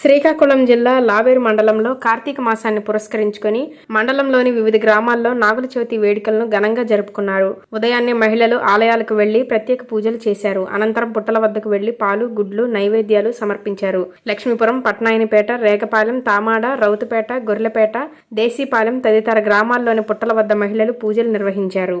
శ్రీకాకుళం జిల్లా లావేరు మండలంలో కార్తీక మాసాన్ని పురస్కరించుకొని మండలంలోని వివిధ గ్రామాల్లో నాగుల చవితి వేడుకలను ఘనంగా జరుపుకున్నారు. ఉదయాన్నే మహిళలు ఆలయాలకు వెళ్ళి ప్రత్యేక పూజలు చేశారు. అనంతరం పుట్టల వద్దకు వెళ్ళి పాలు గుడ్లు నైవేద్యాలు సమర్పించారు. లక్ష్మీపురం పట్నాయనిపేట రేగపాలెం తామాడ రౌతుపేట గొర్రెలపేట దేశీపాలెం తదితర గ్రామాల్లోని పుట్టల వద్ద మహిళలు పూజలు నిర్వహించారు.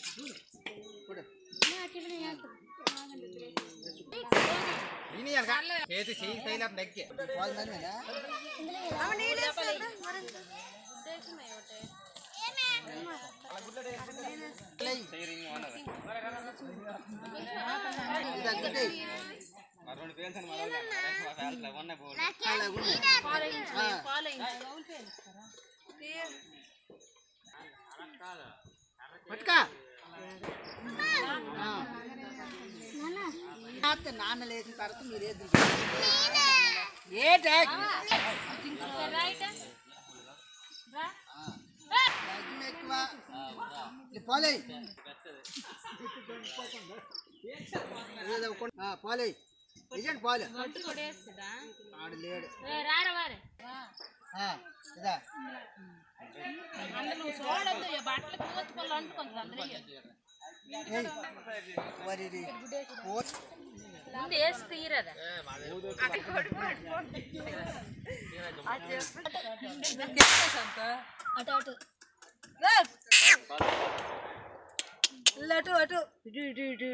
చేతి చెయ్యి తైలం దగ్గే పట్టుకా. నాన్న లేచిన తర్వాత మీరు ఏది ఏటా ఎక్కువ. పోలే. పోలే. నిజండి పోలే? ఆడు లేడు. ఆ, ఇదా. అందరూ మరి ఇది ముందు వేసి తీరదా అటు అటు అటు. ఇటు ఇటు ఇటు